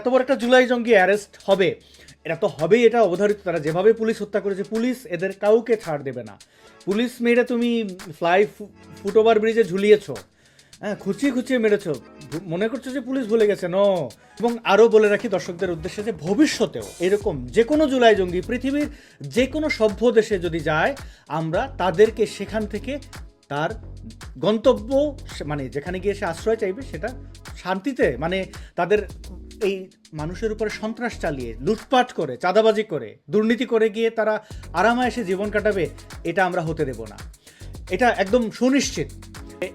এত বড় একটা জুলাই জঙ্গি অ্যারেস্ট হবে। এটা তো হবেই, এটা অবধারিত। তারা যেভাবে পুলিশ হত্যা করেছে, পুলিশ এদের কাউকে ছাড় দেবে না। পুলিশ মেরে তুমি ফ্লাই ফুটওভার ব্রিজে ঝুলিয়েছ। হ্যাঁ খুঁচিয়ে খুঁচিয়ে মেরেছ। মনে করছ যে পুলিশ ভুলে গেছে? ন এবং আরও বলে রাখি দর্শকদের উদ্দেশ্যে যে ভবিষ্যতেও এরকম যে কোনো জুলাই জঙ্গি, পৃথিবীর যে কোনো সভ্য দেশে যদি যায়, আমরা তাদেরকে সেখান থেকে তার গন্তব্য মানে যেখানে গিয়ে সে আশ্রয় চাইবে, সেটা শান্তিতে মানে তাদের এই মানুষের উপরে সন্ত্রাস চালিয়ে, লুটপাট করে, চাঁদাবাজি করে, দুর্নীতি করে গিয়ে তারা আরামায়েসে জীবন কাটাবে, এটা আমরা হতে দেব না। এটা একদম সুনিশ্চিত।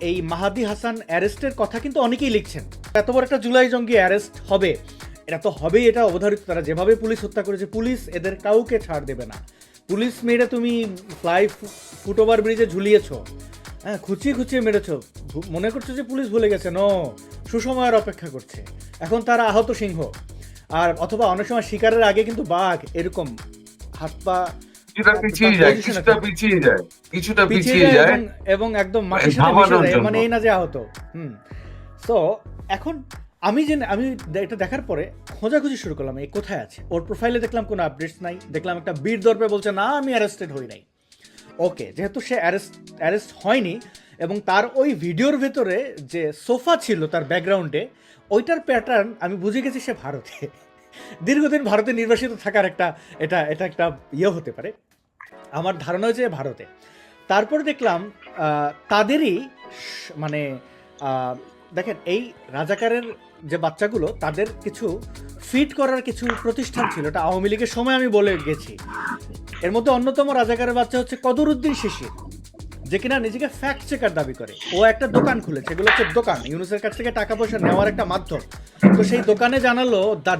এই মাহাদি হাসান অ্যারেস্টের কথা কিন্তু অনেকেই লিখছেন। এত বড় একটা জুলাই জঙ্গি অ্যারেস্ট হবে, এটা তো হবেই, এটা অবধারিত। তারা যেভাবে পুলিশ হত্যা করেছে, পুলিশ এদের কাউকে ছাড় দেবে না। পুলিশ মেরে তুমি ফ্লাই ফুটওভার ব্রিজে ঝুলিয়েছ হ্যাঁ খুচিয়ে খুচিয়ে মেরেছ। মনে করছ যে পুলিশ ভুলে গেছে? ন সুসময়ের অপেক্ষা করছে। এখন তারা আহত সিংহ। আর অথবা অনেক সময় শিকারের আগে কিন্তু বাঘ এরকম হাত পা কিছুটা পিছিয়ে যায় কিছুটা পিছিয়ে যায় কিছুটা পিছিয়ে পিছিয়ে যায় যায়। এবং একদম মাটির সাথে। মানে এই না যে আহত। হুম। সো এখন আমি যে আমি এটা দেখার পরে খোঁজাখুঁজি শুরু করলাম এই কোথায় আছে? ওর প্রোফাইলে দেখলাম কোনো আপডেটস নাই। দেখলাম একটা বীর দর্পে বলছে না আমি অ্যারেস্টেড হই নাই। ওকে যেহেতু সে অ্যারেস্ট অ্যারেস্ট হয়নি এবং তার ওই ভিডিওর ভেতরে যে সোফা ছিল তার ব্যাকগ্রাউন্ডে, ওইটার প্যাটার্ন আমি বুঝে গেছি সে ভারতে। দীর্ঘদিন ভারতে নির্বাসিত থাকার একটা, এটা এটা একটা ইয়ে হতে পারে। আমার ধারণা হয়েছে ভারতে। তারপর দেখলাম তাদেরই মানে দেখেন, এই রাজাকারের যে বাচ্চাগুলো, তাদের কিছু ফিট করার কিছু প্রতিষ্ঠান ছিল। এটা আওয়ামী লীগের সময় আমি বলে গেছি। এর মধ্যে অন্যতম রাজাকারের বাচ্চা হচ্ছে কদরুদ্দিন শিশির। যে কিনা নিজেকে ফ্যাক্ট চেকার দাবি করে। ও একটা দোকান খুলেছে এগুলো হচ্ছে দোকান। ইউনুসের কাছ থেকে টাকা পয়সা নেওয়ার একটা মাধ্যম। তো সেই দোকানে জানালো দ্য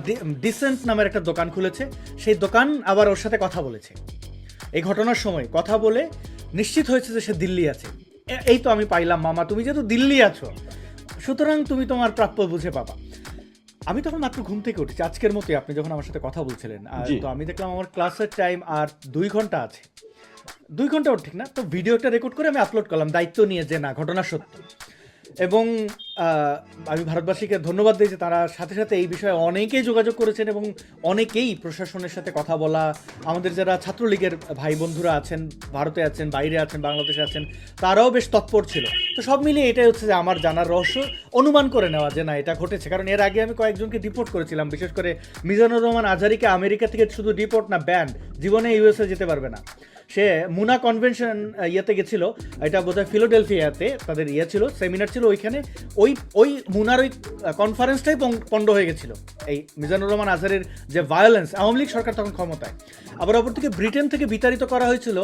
ডিসেন্ট নামের একটা দোকান খুলেছে। সেই দোকান আবার ওর সাথে কথা বলেছে। এই ঘটনার সময় কথা বলে নিশ্চিত হয়েছে যে সে দিল্লি আছে। এই তো আমি পাইলাম মামা তুমি যেহেতু দিল্লি আছো সুতরাং তুমি তোমার প্রাপ্য বুঝে পাবা। আমি তখন মাত্র ঘুম থেকে উঠেছি। আজকের মতোই আপনি যখন আমার সাথে কথা বলছিলেন আর তো আমি দেখলাম আমার ক্লাসের টাইম আর দুই ঘণ্টা আছে। দুই ঘণ্টা ঠিক না, তো ভিডিওটা রেকর্ড করে আমি আপলোড করলাম, দায়িত্ব নিয়ে যে না, ঘটনা সত্য। এবং আমি ভারতবাসীকে ধন্যবাদ দিই যে তারা সাথে সাথে এই বিষয়ে অনেকেই যোগাযোগ করেছেন এবং অনেকেই প্রশাসনের সাথে কথা বলা, আমাদের যারা ছাত্রলীগের ভাই বন্ধুরা আছেন, ভারতে আছেন, বাইরে আছেন, বাংলাদেশে আছেন, তারাও বেশ তৎপর ছিল। তো সব মিলিয়ে এটাই হচ্ছে যে আমার জানার রহস্য, অনুমান করে নেওয়া যে না, এটা ঘটেছে। কারণ এর আগে আমি কয়েকজনকে ডিপোর্ট করেছিলাম, বিশেষ করে মিজানুর রহমান আজারিকে আমেরিকা থেকে শুধু ডিপোর্ট না ব্যান্ড জীবনে ইউএসএ যেতে পারবে না। সে মুনা কনভেনশন ইয়েতে গেছিল। এটা বোধহয় ফিলোডেলফিয়াতে তাদের ইয়ে ছিল সেমিনার ছিল ওইখানে। ওই ওই মুনার ওই কনফারেন্সটাই পণ্ড হয়ে গেছিল। এই মিজানুর রহমান আজহারের যে ভায়োলেন্স আওয়ামী লীগ সরকার তখন ক্ষমতায়। আবার অপর থেকে ব্রিটেন থেকে বিতাড়িত করা হয়েছিল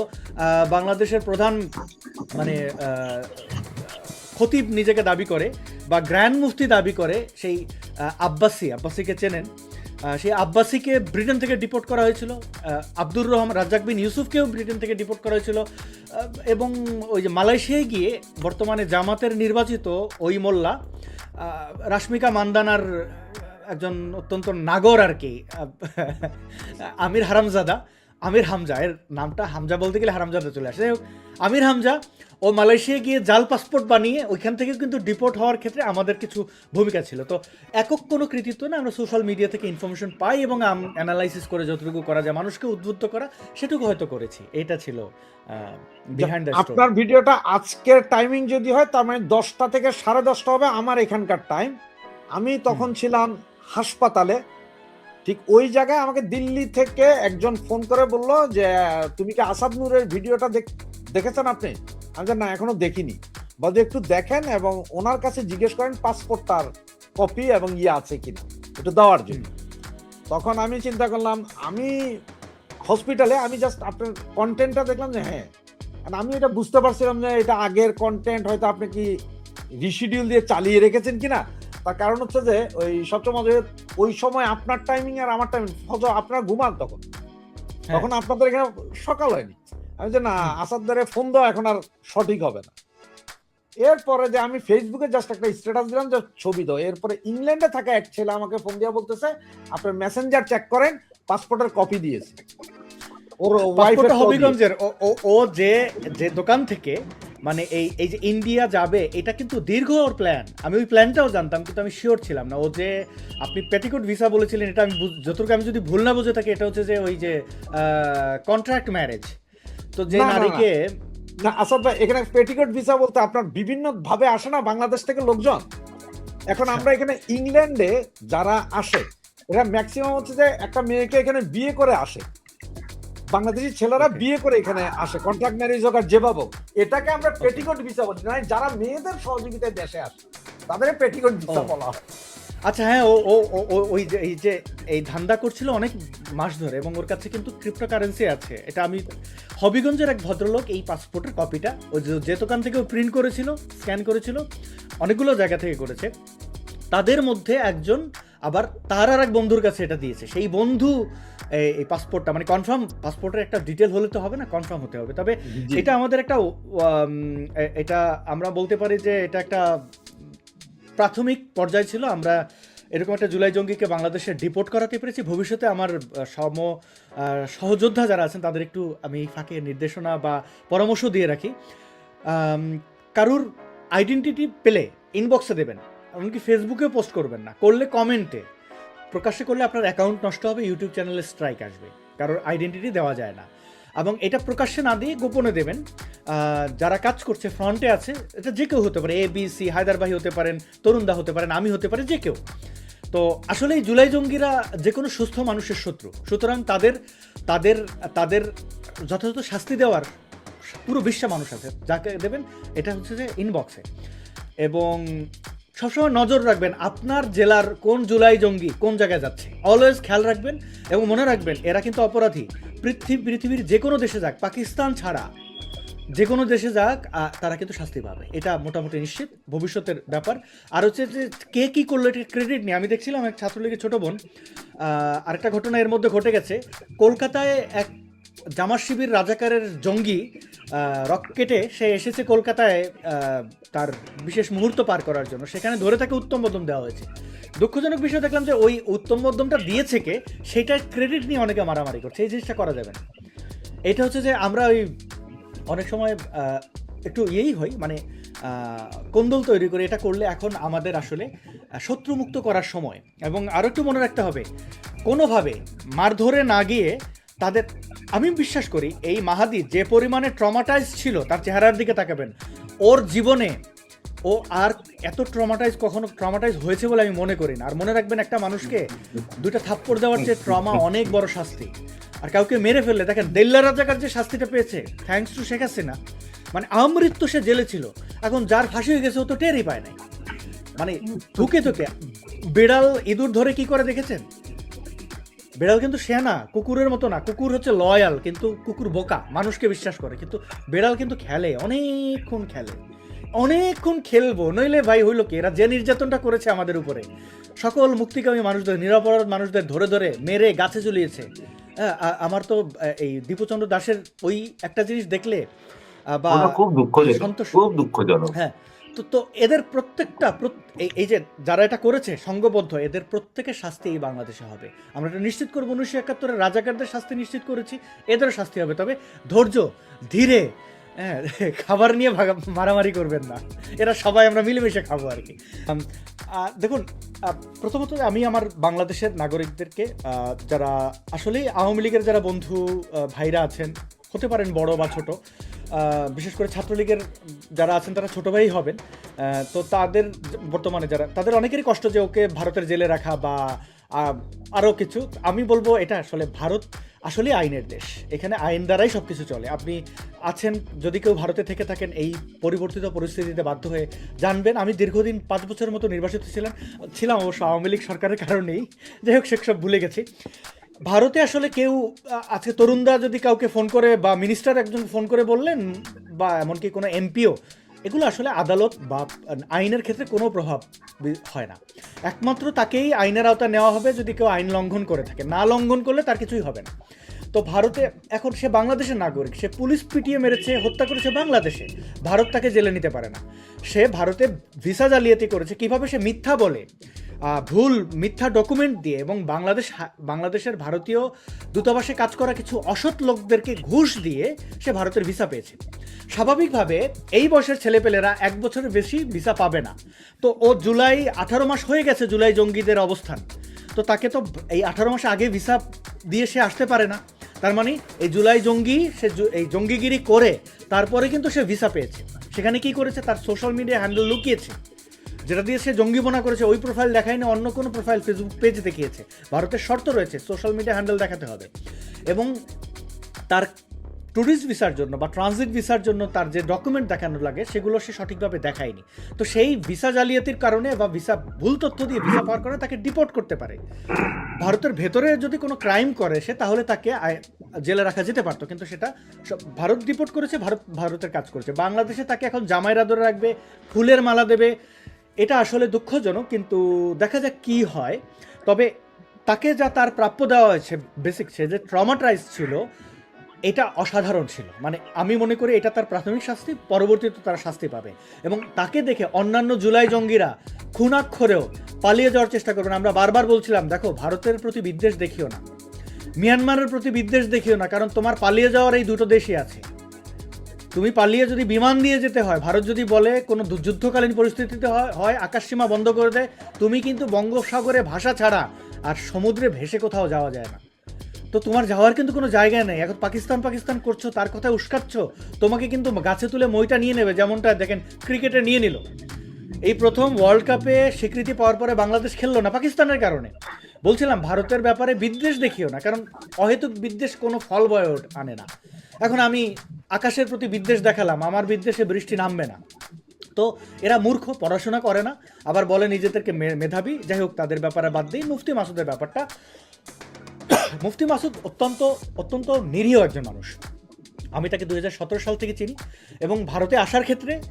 বাংলাদেশের প্রধান মানে খতিব নিজেকে দাবি করে বা গ্র্যান্ড মুফতি দাবি করে সেই আব্বাসি। আব্বাসিকে চেনেন। সেই আব্বাসিকে ব্রিটেন থেকে ডিপোর্ট করা হয়েছিল। আব্দুর রহমান, রাজ্জাক বিন ইউসুফকেও ব্রিটেন থেকে ডিপোর্ট করা হয়েছিল। এবং ওই যে মালয়েশিয়ায় গিয়ে বর্তমানে জামাতের নির্বাচিত ওই মোল্লা রাশ্মিকা মান্দানার একজন অত্যন্ত নাগর আর কি আমির হারামজাদা। আমির হামজা, এর নামটা হামজা বলতে গেলে হারামজাদা চলে আসে। আমির হামজা ও মালয়েশিয়া গিয়ে জাল পাসপোর্ট বানিয়ে ওইখান থেকে কিন্তু ডিপোর্ট হওয়ার ক্ষেত্রে আমাদের কিছু ভূমিকা ছিল। তো একক কোনো কৃতিত্ব না, আমরা সোশ্যাল মিডিয়া থেকে ইনফরমেশন পাই এবং অ্যানালাইসিস করে যতটুকু করা যায়, মানুষকে উদ্বুদ্ধ করা, সেটুকু হয়তো করেছি। এটা ছিল আপনার ভিডিওটা আজকের টাইমিং যদি হয়, তার মানে দশটা থেকে সাড়ে দশটা হবে আমার এখানকার টাইম আমি তখন ছিলাম হাসপাতালে ঠিক ওই জায়গায় আমাকে দিল্লি থেকে একজন ফোন করে বলল যে তুমি কি আসাদ নূরের ভিডিওটা দেখ- দেখেছেন আপনি? আমি না এখনও দেখিনি। বলতে একটু দেখেন এবং ওনার কাছে জিজ্ঞেস করেন পাসপোর্টটার কপি এবং ইয়ে আছে কিনা একটু দেওয়ার জন্য। তখন আমি চিন্তা করলাম আমি হসপিটালে আমি জাস্ট আপনার কন্টেন্টটা দেখলাম যে হ্যাঁ আমি এটা বুঝতে পারছিলাম যে এটা আগের কন্টেন্ট হয়তো আপনি কি রিশিডিউল দিয়ে চালিয়ে রেখেছেন কিনা। তার কারণ হচ্ছে যে ওই সবচেয়ে মজা ওই সময় আপনার টাইমিং আর আমার টাইমিং হয়তো আপনার ঘুমান তখন। তখন আপনাদের এখানে সকাল হয়নি। আমি যে না আসাদদারে ফোন দেওয়া এখন আর সঠিক হবে না। এরপরে যে আমি ফেসবুকে জাস্ট একটা স্ট্যাটাস দিলাম যে ছবি দাও। এরপরে ইংল্যান্ডে থাকা এক ছেলে আমাকে ফোন দিয়ে বলতেছে আপনার মেসেঞ্জার চেক করেন পাসপোর্টের কপি দিয়েছে। ওর ওয়াইফের হবিগঞ্জের। ও যে যে দোকান থেকে মানে এই এই যে ইন্ডিয়া যাবে এটা কিন্তু দীর্ঘ ওর প্ল্যান আমি ওই প্ল্যানটাও জানতাম কিন্তু আমি শিওর ছিলাম না। ও যে আপনি পেটিকোট ভিসা বলেছিলেন এটা আমি যতটুকু আমি যদি ভুল না বুঝে থাকি এটা হচ্ছে যে ওই যে কন্ট্রাক্ট ম্যারেজ তো যে। নারীকে না আসাদ ভাই এখানে পেটিকোট ভিসা বলতে আপনার বিভিন্ন ভাবে আসে না বাংলাদেশ থেকে লোকজন? এখন আমরা এখানে ইংল্যান্ডে যারা আসে এরা ম্যাক্সিমাম হচ্ছে যে একটা মেয়েকে এখানে বিয়ে করে আসে। বাংলাদেশি ছেলেরা বিয়ে করে এখানে আসে কন্ট্রাক্ট ম্যারেজ হোক আর যেভাবে এটাকে আমরা পেটিকোট ভিসা বলি না যারা মেয়েদের সহযোগিতায় দেশে আসে তাদের পেটিকোট ভিসা বলা হয়। আচ্ছা হ্যাঁ ও ও ওই যে এই যে এই ধান্দা করছিল অনেক মাস ধরে এবং ওর কাছে কিন্তু ক্রিপ্টো কারেন্সি আছে। এটা আমি হবিগঞ্জের এক ভদ্রলোক এই পাসপোর্টের কপিটা ও যে দোকান থেকে প্রিন্ট করেছিল স্ক্যান করেছিল অনেকগুলো জায়গা থেকে করেছে। তাদের মধ্যে একজন আবার তার আর এক বন্ধুর কাছে এটা দিয়েছে। সেই বন্ধু এই- পাসপোর্টটা মানে কনফার্ম পাসপোর্টের একটা ডিটেল হলে তো হবে না কনফার্ম হতে হবে। তবে এটা আমাদের একটা এটা আমরা বলতে পারি যে এটা একটা প্রাথমিক পর্যায় ছিল। আমরা এরকম একটা জুলাই জঙ্গিকে বাংলাদেশে ডিপোর্ট করাতে পেরেছি। ভবিষ্যতে আমার সম সহযোদ্ধা যারা আছেন তাদের একটু আমি ফাঁকে নির্দেশনা বা পরামর্শ দিয়ে রাখি। কারুর আইডেন্টিটি পেলে ইনবক্সে দেবেন। এমনকি ফেসবুকেও পোস্ট করবেন না, করলে কমেন্টে প্রকাশ্যে করলে আপনার অ্যাকাউন্ট নষ্ট হবে ইউটিউব চ্যানেলে স্ট্রাইক আসবে, কারোর আইডেন্টিটি দেওয়া যায় না। এবং এটা প্রকাশ্যে না দিয়ে গোপনে দেবেন। যারা কাজ করছে ফ্রন্টে আছে, এটা যে কেউ হতে পারে এ বি সি হায়দার ভাই হতে পারেন, তরুণদা হতে পারেন, আমি হতে পারে, যে কেউ। তো আসলে এই জুলাই জঙ্গিরা যে কোনো সুস্থ মানুষের শত্রু, সুতরাং তাদের তাদের তাদের যথাযথ শাস্তি দেওয়ার পুরো বিশ্বে মানুষ আছে, যাকে দেবেন, এটা হচ্ছে যে ইনবক্সে এবং সবসময় নজর রাখবেন আপনার জেলার কোন জুলাই জঙ্গি কোন জায়গায় যাচ্ছে। অলওয়েজ খেয়াল রাখবেন এবং মনে রাখবেন, এরা কিন্তু অপরাধী। পৃথিবী পৃথিবীর যে কোনো দেশে যাক, পাকিস্তান ছাড়া যে কোনো দেশে যাক তারা কিন্তু শাস্তি পাবে। এটা মোটামুটি নিশ্চিত, ভবিষ্যতের ব্যাপার। আর হচ্ছে যে, কে কী করল এটা ক্রেডিট নিয়ে আমি দেখছিলাম এক ছাত্রলীগের ছোটো বোন আরেকটা ঘটনা এর মধ্যে ঘটে গেছে। কলকাতায় এক জামার শিবির রাজাকারের জঙ্গি রকেটে সে এসেছে কলকাতায় তার বিশেষ মুহূর্ত পার করার জন্য। সেখানে ধরে তাকে উত্তম মধ্যম দেওয়া হয়েছে। দুঃখজনক বিষয় দেখলাম যে ওই উত্তম মধ্যমটা দিয়েছে কে, সেটার ক্রেডিট নিয়ে অনেকে মারামারি করছে। এই জিনিসটা করা যাবে না। এটা হচ্ছে যে আমরা ওই অনেক সময় একটু ইয়েই হই মানে কোন্দল তৈরি করে এটা করলে এখন আমাদের আসলে শত্রুমুক্ত করার সময়। এবং আরও একটু মনে রাখতে হবে, কোনোভাবে মারধরে না গিয়ে তাদের, আমি বিশ্বাস করি এই মাহাদি যে পরিমাণে ট্রমাটাইজ ছিল, তার চেহারার দিকে তাকাবেন। ওর জীবনে ও আর এত ট্রমাটাইজ কখনো ট্রমাটাইজ হয়েছে বলে আমি মনে করি না। আর মনে রাখবেন, একটা মানুষকে দুইটা থাপ্পড় দেওয়ার যে ট্রমা অনেক বড় শাস্তি। আর কাউকে মেরে ফেললে, দেখেন, দেল্লা রাজাকার যে শাস্তিটা পেয়েছে থ্যাঙ্কস টু শেখ হাসিনা মানে আমৃত্যু সে জেলে ছিল। এখন যার ফাঁসি হয়ে গেছে, ও তো টেরই পায় নাই। মানে ধুকে ধুকে বিড়াল ইঁদুর ধরে কি করে দেখেছেন? বিড়াল কিন্তু সে না কুকুরের মতো না। কুকুর হচ্ছে লয়াল কিন্তু কুকুর বোকা মানুষকে বিশ্বাস করে। কিন্তু বিড়াল কিন্তু খেলে অনেকক্ষণ খেলে। অনেকক্ষণ খেলব নইলে ভাই হইল কি? এরা যে নির্যাতনটা করেছে আমাদের উপরে। সকল মুক্তিকামী মানুষদের নিরাপরাধ মানুষদের ধরে ধরে মেরে গাছে ঝুলিয়েছে। হ্যাঁ, আমার তো এই দীপুচন্দ্র দাসের ওই একটা জিনিস দেখলে বা খুব দুঃখজনক খুব দুঃখজনক। হ্যাঁ। তো তো এদের প্রত্যেকটা প্রত- এই- যে যারা এটা করেছে, সংঘবদ্ধ, এদের প্রত্যেকের শাস্তি এই বাংলাদেশে হবে। আমরা এটা নিশ্চিত করব উনিশশো একাত্তরের রাজাকারদের শাস্তি নিশ্চিত করেছি, এদেরও শাস্তি হবে। তবে ধৈর্য, ধীরে হ্যাঁ খাবার নিয়ে ভাগা- মারামারি করবেন না। এরা সবাই আমরা মিলেমিশে খাব আর কি। দেখুন প্রথমত আমি আমার বাংলাদেশের নাগরিকদেরকে যারা আসলেই আওয়ামী লীগের যারা বন্ধু ভাইরা আছেন, হতে পারেন বড় বা ছোট বিশেষ করে ছাত্রলীগের যারা আছেন, তারা ছোটো ভাই হবেন। তো তাদের বর্তমানে যারা, তাদের অনেকেরই কষ্ট যে ওকে ভারতের জেলে রাখা বা আরও কিছু। আমি বলব এটা আসলে ভারত আসলে আইনের দেশ। এখানে আইন দ্বারাই সব কিছু চলে। আপনি আছেন, যদি কেউ ভারতে থেকে থাকেন, এই পরিবর্তিত পরিস্থিতিতে বাধ্য হয়ে জানবেন। আমি দীর্ঘদিন পাঁচ বছরের মতো নির্বাচিত ছিলাম ছিলাম অবশ্য আওয়ামী লীগ সরকারের কারণেই। যাই হোক, সেসব ভুলে গেছি। ভারতে আসলে কেউ আজকে তরুণদা যদি কাউকে ফোন করে বা মিনিস্টার একজন ফোন করে বললেন বা এমনকি কোনো এমপিও, এগুলো আসলে আদালত বা আইনের ক্ষেত্রে কোনো প্রভাব হয় না। একমাত্র তাকেই আইনের আওতা নেওয়া হবে যদি কেউ আইন লঙ্ঘন করে থাকে। না লঙ্ঘন করলে তার কিছুই হবে না। তো ভারতে এখন সে বাংলাদেশের নাগরিক, সে পুলিশ পিটিয়ে মেরেছে, হত্যা করেছে বাংলাদেশে। ভারত তাকে জেলে নিতে পারে না। সে ভারতে ভিসা জালিয়াতি করেছে। কীভাবে সে মিথ্যা বলে? ভুল মিথ্যা ডকুমেন্ট দিয়ে এবং বাংলাদেশ বাংলাদেশের ভারতীয় দূতাবাসে কাজ করা কিছু অসৎ লোকদেরকে ঘুষ দিয়ে সে ভারতের ভিসা পেয়েছে। স্বাভাবিকভাবে এই বয়সের ছেলেপেলেরা এক বছরের বেশি ভিসা পাবে না। তো ও জুলাই আঠারো মাস হয়ে গেছে জুলাই জঙ্গিদের অবস্থান। তো তাকে তো এই আঠারো মাস আগে ভিসা দিয়ে সে আসতে পারে না। তার মানে এই জুলাই জঙ্গি সে এই জঙ্গিগিরি করে, তারপরে কিন্তু সে ভিসা পেয়েছে। সেখানে কি করেছে? তার সোশ্যাল মিডিয়া হ্যান্ডেল লুকিয়েছে। যেটা দিয়ে সে জঙ্গিপনা করেছে, ওই প্রোফাইল দেখায় না অন্য কোনো প্রোফাইল ফেসবুক পেজ দেখিয়েছে। ভারতের শর্ত রয়েছে সোশ্যাল মিডিয়া হ্যান্ডেল দেখাতে হবে। এবং তার ট্যুরিস্ট ভিসার জন্য বা ট্রানজিট ভিসার জন্য তার যে ডকুমেন্ট দেখানো লাগে, সেগুলো সে সঠিকভাবে দেখায়নি। তো সেই ভিসা জালিয়াতির কারণে বা ভিসা ভুল তথ্য দিয়ে ভিসা পাওয়ার কারণে তাকে ডিপোর্ট করতে পারে। ভারতের ভেতরে যদি কোনো ক্রাইম করে সে, তাহলে তাকে জেলে রাখা যেতে পারতো। কিন্তু সেটা ভারত ডিপোর্ট করেছে, ভারত, ভারতের কাজ করেছে। বাংলাদেশে তাকে এখন জামাইয়ের আদরে রাখবে, ফুলের মালা দেবে এটা আসলে দুঃখজনক, কিন্তু দেখা যাক কি হয়। তবে তাকে যা তার প্রাপ্য দেওয়া হয়েছে বেসিক সে যে ট্রমাটাইজ ছিল, এটা অসাধারণ ছিল। মানে আমি মনে করি এটা তার প্রাথমিক শাস্তি, পরবর্তীতে তারা শাস্তি পাবে। এবং তাকে দেখে অন্যান্য জুলাই জঙ্গিরা খুনাক্ষরেও পালিয়ে যাওয়ার চেষ্টা করবেন আমরা বারবার বলছিলাম, দেখো, ভারতের প্রতি বিদ্বেষ দেখিও না। মিয়ানমারের প্রতি বিদ্বেষ দেখিও না, কারণ তোমার পালিয়ে যাওয়ার এই দুটো দেশই আছে। তুমি পালিয়ে যদি বিমান দিয়ে যেতে হয়, ভারত যদি বলে কোনো যুদ্ধকালীন পরিস্থিতিতে হয় আকাশসীমা বন্ধ করে দেয়, তুমি কিন্তু বঙ্গোপসাগরে ভাষা ছাড়া আর সমুদ্রে ভেসে কোথাও যাওয়া যায় না। তো তোমার যাওয়ার কিন্তু কোনো জায়গা নেই। এখন পাকিস্তান পাকিস্তান করছ, তার কথায় উস্কাচ্ছ, তোমাকে কিন্তু গাছে তুলে মইটা নিয়ে নেবে, যেমনটা দেখেন ক্রিকেটে নিয়ে নিল। এই প্রথম ওয়ার্ল্ড কাপে স্বীকৃতি পাওয়ার পরে বাংলাদেশ খেললো না পাকিস্তানের কারণে। বলছিলাম, ভারতের ব্যাপারে বিদ্বেষ দেখিও না, কারণ অহেতুক বিদ্বেষ কোনো ফল বয় আনে না। এখন আমি আকাশের প্রতি বিদ্বেষ দেখালাম, আমার বিদ্বেষে বৃষ্টি নামবে না। তো এরা মূর্খ, পড়াশোনা করে না, আবার বলে নিজেদেরকে মেধাবী। যাই হোক, তাদের ব্যাপারে বাদ দিই। মুফতি মাসুদের ব্যাপারটা। মুফতি মাসুদ অত্যন্ত অত্যন্ত নিরীহ একজন মানুষ। আমি তাকে দু হাজার সতেরো সাল থেকে চিনি এবং ভারতে আসার ক্ষেত্রে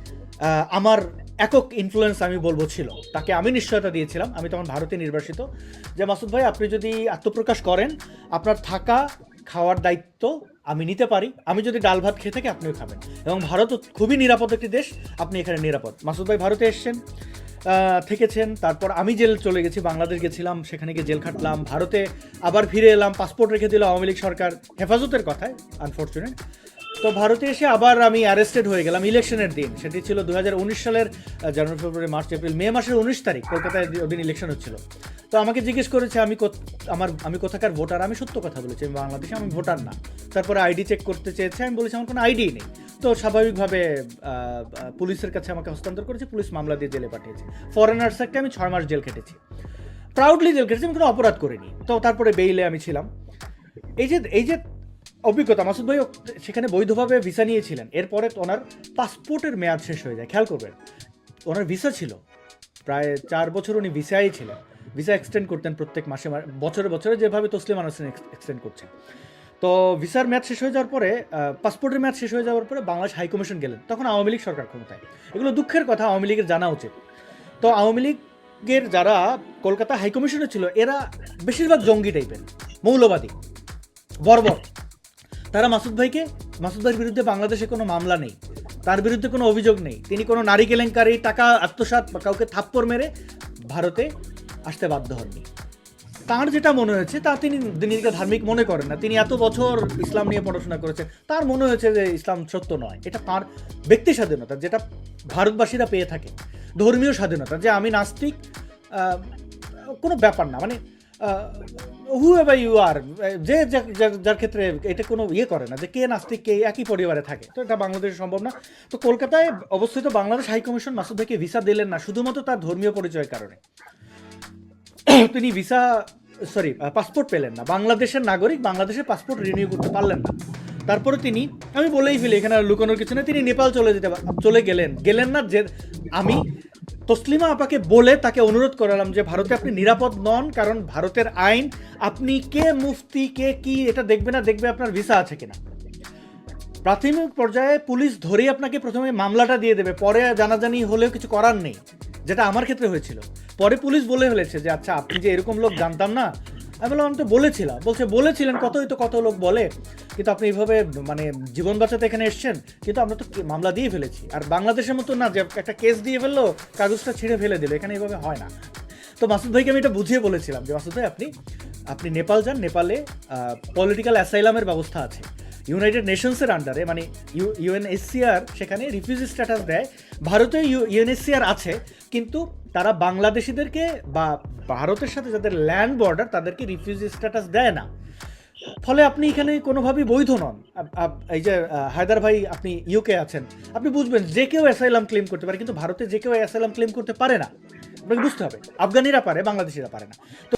আমার একক ইনফ্লুয়েন্স আমি বলব ছিল। তাকে আমি নিশ্চয়তা দিয়েছিলাম। আমি তখন ভারতে নির্বাসিত। যে মাসুদ ভাই, আপনি যদি আত্মপ্রকাশ করেন, আপনার থাকা খাওয়ার দায়িত্ব আমি নিতে পারি, আমি যদি ডাল ভাত খেয়ে থাকি আপনিও খাবেন। এবং ভারত খুবই নিরাপদ একটি দেশ, আপনি এখানে নিরাপদ। মাসুদ ভাই ভারতে এসছেন থেকেছেন, তারপর আমি জেল চলে গেছি, বাংলাদেশ গেছিলাম, সেখানে গিয়ে জেল খাটলাম, ভারতে আবার ফিরে এলাম পাসপোর্ট রেখে দিল আওয়ামী লীগ সরকার। হেফাজতের কথায় আনফর্চুনেট তো ভারতে এসে আবার আমি অ্যারেস্টেড হয়ে গেলাম ইলেকশনের দিন। সেটি ছিল দু হাজার উনিশ সালের জানুয়ারি, ফেব্রুয়ারি, মার্চ, এপ্রিল, মে মাসের উনিশ তারিখ, কলকাতায় ওদিন ইলেকশন হচ্ছিল। তো আমাকে জিজ্ঞেস করেছে, আমি আমার, আমি কোথাকার ভোটার? আমি সত্য কথা বলেছি, আমি বাংলাদেশে, আমি ভোটার না। তারপরে আইডি চেক করতে চেয়েছে, আমি বলেছি, আমার কোনো আইডি নেই। তো স্বাভাবিকভাবে পুলিশের কাছে আমাকে হস্তান্তর করেছে, পুলিশ মামলা দিয়ে জেলে পাঠিয়েছে। ফরেনার্স একটা আমি ছয় মাস জেল কেটেছি প্রাউডলি জেল কেটেছি আমি কোনো অপরাধ করিনি। তো তারপরে বেইলে আমি ছিলাম। এই যে এই যে অভিজ্ঞতা, মাসুদ ভাই সেখানে বৈধভাবে ভিসা নিয়েছিলেন। এরপরে ওনার পাসপোর্টের মেয়াদ শেষ হয়ে যায়। খেয়াল করবেন, ওনার ভিসা ছিল। প্রায় চার বছর উনি ভিসাই ছিলেন। ভিসা এক্সটেন্ড করতেন প্রত্যেক মাসে মা- বছরে বছরে যেভাবে তসলিম আনাসেন এক্সটেন্ড করছেন। তো ভিসার মেয়াদ শেষ হয়ে যাওয়ার পরে পাসপোর্টের মেয়াদ শেষ হয়ে যাওয়ার পরে বাংলাদেশ হাইকমিশন গেলেন। তখন আওয়ামী লীগ সরকার ক্ষমতায়। এগুলো দুঃখের কথা, আওয়ামী লীগের জানা উচিত। তো আওয়ামী লীগের যারা কলকাতা হাইকমিশনে ছিল, এরা বেশিরভাগ জঙ্গি টাইপের মৌলবাদী, বর্বর। তারা মাসুদ ভাইকে, মাসুদ ভাইয়ের বিরুদ্ধে বাংলাদেশে কোনো মামলা নেই। তার বিরুদ্ধে কোনো অভিযোগ নেই। তিনি কোনো নারী কেলেঙ্কারি, টাকা আত্মসাৎ বা কাউকে থাপ্পড় মেরে ভারতে আসতে বাধ্য হননি। তার যেটা মনে হয়েছে, তা তিনি নিজেকে ধার্মিক মনে করেন না। তিনি এত বছর ইসলাম নিয়ে পড়াশোনা করেছেন। তার মনে হয়েছে যে ইসলাম সত্য নয়। এটা তার ব্যক্তি স্বাধীনতা, যেটা ভারতবাসীরা পেয়ে থাকে। ধর্মীয় স্বাধীনতা, যে আমি নাস্তিক কোনো ব্যাপার না। মানে হু এভার ইউ আর যে যার ক্ষেত্রে এটা কোনো ইয়ে করে না, যে কে নাস্তিক, কে একই পরিবারে থাকে। তো এটা বাংলাদেশে সম্ভব না। তো কলকাতায় অবস্থিত বাংলাদেশ হাইকমিশন মাসুদ ভাইকে ভিসা দিলেন না, শুধুমাত্র তার ধর্মীয় পরিচয়ের কারণে। তিনি ভিসা সরি পাসপোর্ট পেলেন না। বাংলাদেশের নাগরিক বাংলাদেশের পাসপোর্ট রিনিউ করতে পারলেন না। তারপরে তিনি, আমি বলেই ফেলি, এখানে লুকানোর কিছু নেই। তিনি নেপাল চলে যেতে চলে গেলেন। গেলেন না যে আমি তসলিমা আপাকে বলে তাকে অনুরোধ করালাম যে ভারতে আপনি নিরাপদ নন, কারণ ভারতের আইন, আপনি কে মুফতি, কে কি, এটা দেখবে না, দেখবে আপনার ভিসা আছে কিনা। প্রাথমিক পর্যায়ে পুলিশ ধরেই আপনাকে প্রথমে মামলাটা দিয়ে দেবে, পরে জানাজানি হলেও কিছু করার নেই, যেটা আমার ক্ষেত্রে হয়েছিল। পরে পুলিশ বলে ফেলেছে যে আচ্ছা আপনি যে এরকম লোক জানতাম না আমি বললাম আমি তো বলেছিলাম। বলছে, বলেছিলেন কতই তো কত লোক বলে, কিন্তু আপনি এইভাবে মানে জীবন বাঁচাতে এখানে এসছেন, কিন্তু আমরা তো মামলা দিয়ে ফেলেছি। আর বাংলাদেশের মতো না যে একটা কেস দিয়ে ফেলল, কাগজটা ছিঁড়ে ফেলে দিল, এখানে এইভাবে হয় না। তো মাসুদ ভাইকে আমি এটা বুঝিয়ে বলেছিলাম যে, মাসুদ ভাই, আপনি আপনি নেপাল যান, নেপালে পলিটিক্যাল অ্যাসাইলামের ব্যবস্থা আছে। ইউনাইটেড নেশনসের আন্ডারে মানে ইউ ইউএনএসসিআর সেখানে রিফিউজি স্ট্যাটাস দেয়। ভারতে ইউএনএসসিআর আছে, কিন্তু তারা বাংলাদেশিদেরকে বা ভারতের সাথে যাদের ল্যান্ড বর্ডার তাদেরকে রিফিউজি স্ট্যাটাস দেয় না। ফলে আপনি এখানে কোনোভাবেই বৈধ নন। এই যে হায়দার ভাই আপনি ইউকে আছেন, আপনি বুঝবেন যে কেউ অ্যাসাইলাম ক্লেম করতে পারে, কিন্তু ভারতে যে কেউ অ্যাসাইলাম ক্লেম করতে পারে না। আপনাকে বুঝতে হবে। আফগানিরা পারে, বাংলাদেশিরা পারে না। তো